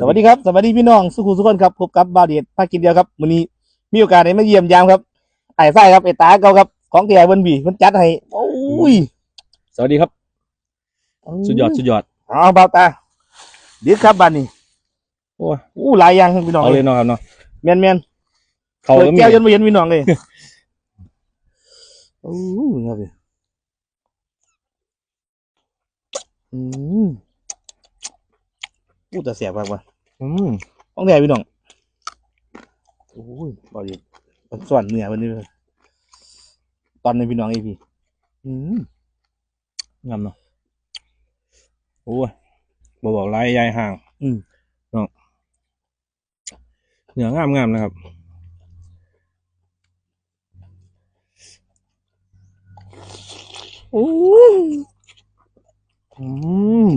สวัสดีครับสวัสดีพี่น้องสุขุมสุขคนครับพบกับบาวเดียดภาคกินเดียวครับวันนี้มีโอกาสได้มาเยี่ยมยามครับไอ้ไส้ครับไอ้ตาเก่าครับของแก่บนบีมันจัดให้โอ้ยสวัสดีครับ สุดยอดสุดยอดเอาเบาตาเด็ดครับบ้านนี้โอ้ยอู้หลายอย่างครับพี่น้องเอาเลยเนาะครับเนาะแม่นแม่นเขาเปิดก็มีแก้วจนไม่เห็นพี่น้องเลยโอ้ยครับพี่อืม อู้แต่เสียบมากว่ะอืมของแก่พี่น้องโอ้ยบาวเดียดมันส่วนเหนือวันนี้เลยตอนในพี่น้องไอพี่อืมงามเนาะโอ้ยบบอกลายยายห่าง อืมเนาะเหนืองามงามนะครับโอ้ยอืม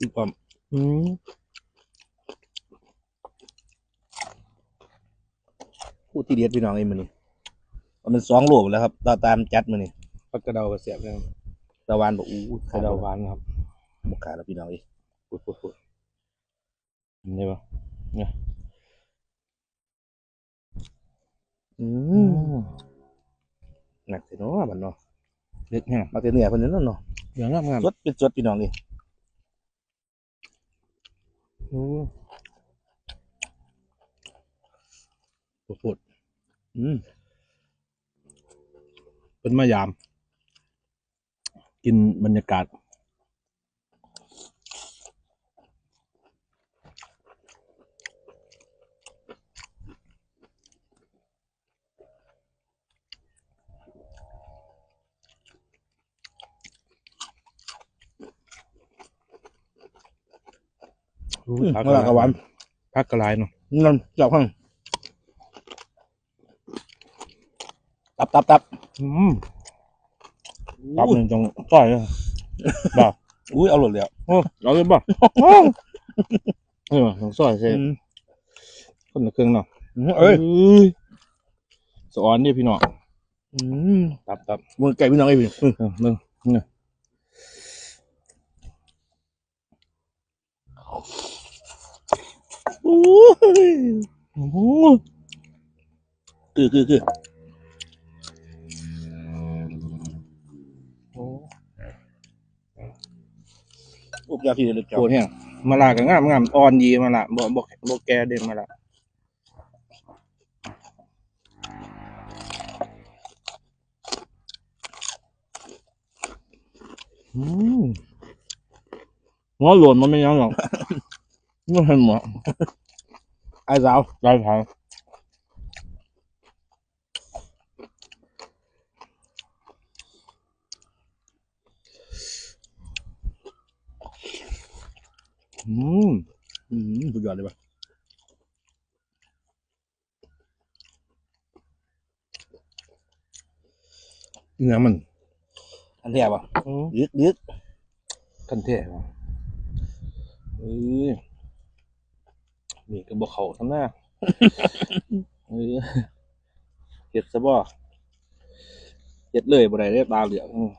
อีกความอืมพูดที่เดียดพี่น้องไอ้มันนี่มันสองโลหมดแล้วครับตาตามจัดมันนี่ผักกระเดากระเสียบเลยครับตะวันบอกอู้กระเดาหวานครับบกขาดแล้วพี่น้องเอ้ยปุดปุดปุดนี่ปะอือืมมหนักเสียเนาะมันเนาะเด็ดแห้งมาเสียเหนือคนนั้นเนาะเหนืองามงามสดเป็นสดพี่น้องเอ้ย รู้ปวดปุดอืมเป็นมายาม กินบรรยากาศ อืมมาละกะหวานพักกระไรเนาะนั่นจับข้างตับตับตับอืมตับหนึ่งจังต่อยเลยบ่าอุ้ยเอาหลดแล้วโอ้เอาเลยบ่าเออต้องซอยใช่อืมคนละเครื่องเนาะอืมเอ้ยยสอนนี่พี่น้องอืมตับตับมือไก่พี่น้องเอ้ยพี่อืมเออหนึ่งเนี่ย โอ้โอ้โหคือคือคือโอ้อุบยาพี่เด็กเจ้าโหแห้งมาลาก็งามงามอ่อนดีมาละบ่บ่บ่แกเด่นมาละอืมหัวหล่นมันไม่ยังหรอก ไม่เห็นหมอไอ้สาวได้ทางอืมอืมสุดยอดเลยป่ะเนื้อมันอันแท้ป่ะยึกยึกกันเท่ว่ะเอ้ยนี่ก็บอกเขาทำหน้าเออเห็ดซะบ่เห็ดเลยบ่ได้ได้ตาเหลืองอืม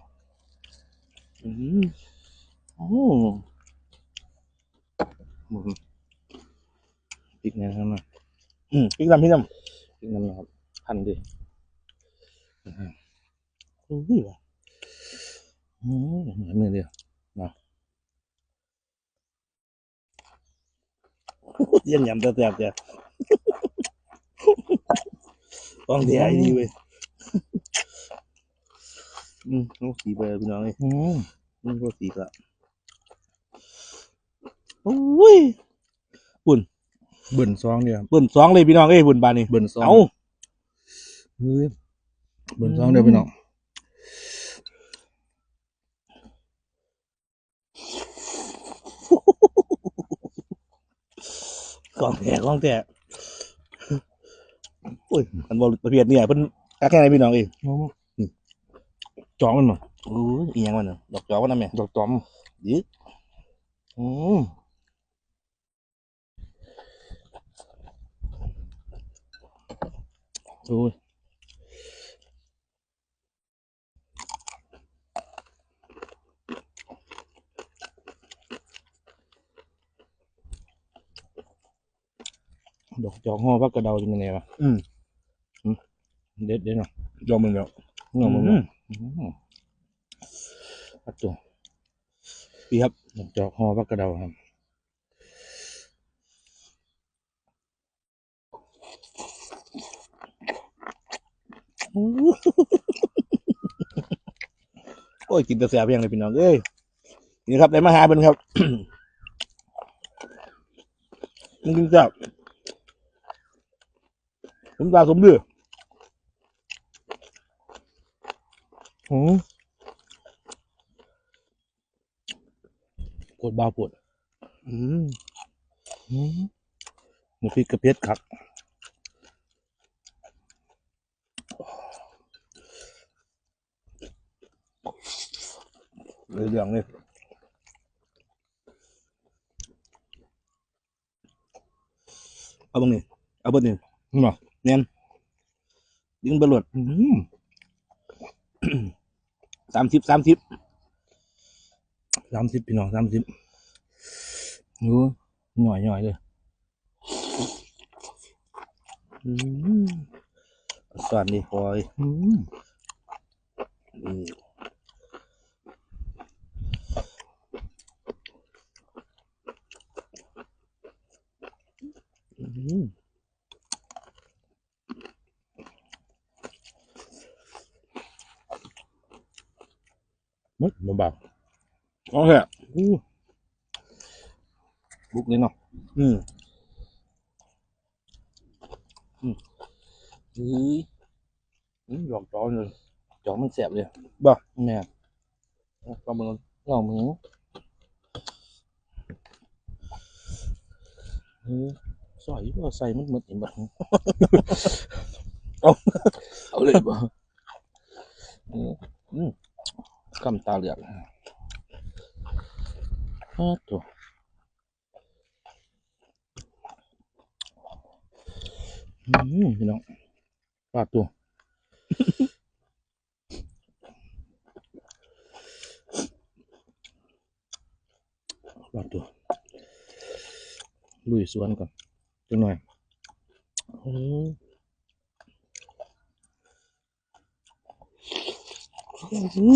อืมอืมหมุนพริกเนี่ยครับนะอืมพี่น้ำพี่น้พริกน้ำนะครับพันดิำอุ้ยว่ะอืมเหมือนมือเดียว เยี่ยมยำแต่แซ่บเจ้าต้องเสียไอ้นี่เว้ยอืมต้องสีไปพี่น้องเอ้ยอืมนี่ก็สีละโอ้ยเบิ่นซองเดียวเบิ่นสองเลยพี่น้องเอ้ยบุญบานนี่เบิ่นซองเอาเฮ้ยเบิ่นซองเดียวพี่น้อง กองแท้กองแท้โอ้ยมันบอลประเภทเนี่ยเพิ่นกักแค่ไหนพี่น้องเอ้ยจองมันมาโอ้ยอีหยังมันเนาะดอกจอกมันนะแม่ดอกจอมยึกอืมโอ้ย ดอกจอกห่อพักกระเดาเป็นยังไงวะอืมเด็ดเด็ดเนาะยอมมึงแล้วเนาะมึงอืมอืมพักตัวดีครับดอกจอกห่อพักกระเดาครับโอ้ยกินแต่แสบเพียงเลยพี่น้องเอ้ยนี่ครับได้มาหาเป็นครับมันกินแซ่บ ผมตาสมดืออืมปวดบ้าปวด อืมอืมน้ำพริกกระเพียดคักเลยเรื่องเลยเอาบ้างนี่เอาเบ้างนี่ เนาะยิงบอลลวดอืมสามสิบสามสิบสามสิบพี่น้องสามสิบดูหน่อยหน่อยเลยอืมสวัสดีพลอยอืมอืมอืมมันมาบากโอเคอู้บุกเลยเนาะอืม เฮ้ยอืมหยอกจอเลยจอมันแสบเลยบ่แม่ก็มึงลองมึงเฮ้ กำตาเหลือกฮะตัวอื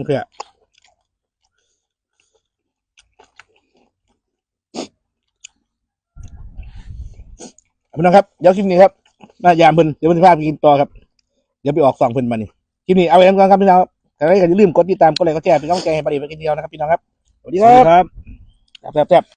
มพี่น้องปลาตัวปลาตัวลุยสวนก่อนจังหน่อยโอ้อืมโอเคพี่น้องครับเดี๋ยวคลิปนี้ครับมายามเพิ่นเดี๋ยวเพิ่นพาไปกินต่อครับ เดี๋ยวไปออกสองเพิ่นมานี่คลิปนี้เอาไว้ก่อนครับพี่น้องครับใครก็อย่าลืมกดติดตามกดไลค์กดแชร์เป็นกำลังใจให้ปฏิบัติกินเดียวนะครับพี่น้องครับสวัสดีสวัสคดีรับครับแซ่บๆ